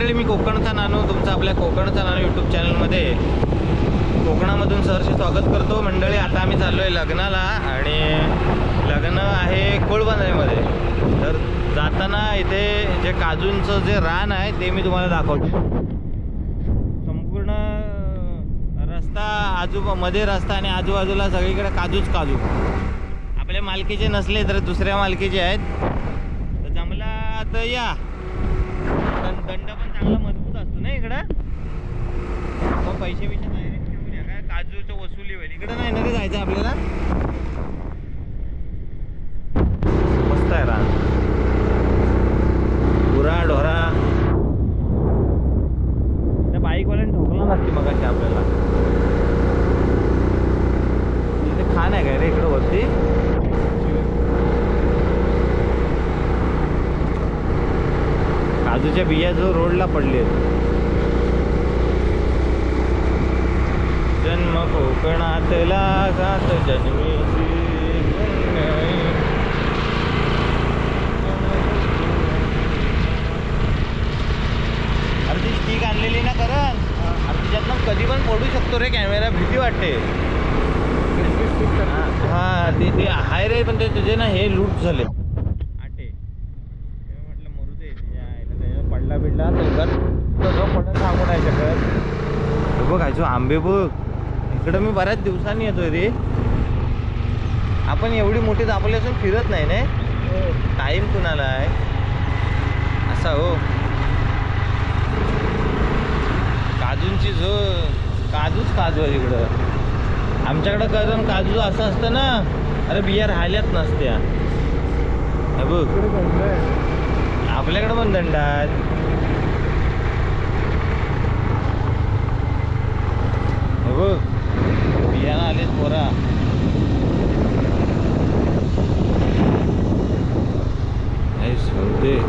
मंडळी मी कोकणचा नानू तुमचं आपल्या कोकणचा नानू यूट्यूब चॅनलमध्ये कोकणामधून सहर्ष स्वागत करतो. मंडळी आता आम्ही चाललो आहे लग्नाला आणि लग्न आहे कोळबांद्रेमध्ये तर जाताना इथे जे काजूंचं जे रान आहे ते मी तुम्हाला दाखवतो. संपूर्ण रस्ता आजू मध्ये रस्ता आणि आजूबाजूला सगळीकडे काजूच काजू. आपल्या मालकीचे नसले तर दुसऱ्या मालकीचे आहेत. तर जमला तर या दं- दंड पण चांगला मजबूत असतो ना इकडं मग पैसे बिशे direct घेऊन या काय काजूचं वसुली होईल इकडं नाही ना जायचं आपल्याला. मस्त आहे रान. गुरा ढोरा. त्या बाईकवाल्याने ठोकला नसती मग आपल्याला. इथे खान आहे काय रे इकडं वरती? काजूच्या बिया जो रोडला पडले जन्म कोकणातला जात जन्मी अरे ती स्टिक आणलेली ना करण? अरे तिच्यातनं कधी पण पडू शकतो रे कॅमेरा भीती वाटते. हा ते ते आहे रे पण ते तुझे ना हे लूट झाले. आटे. ते म्हटलं मरू दे पडला बिडला तर घर तसं पडत सांगू नाही शकत बघ आयचो आंबे बघ. इकडं मी बऱ्याच दिवसांनी येतोय रे. आपण एवढी मोठी दापली असून फिरत नाही ना? टाईम कुणाला आहे? असा हो. काजूंची झो काजूच काजू आहे इकडं. आमच्याकडं करून काजू असं असतं ना अरे बिया राहिल्याच नसत्या. बघ. आपल्याकडं पण दंड 对。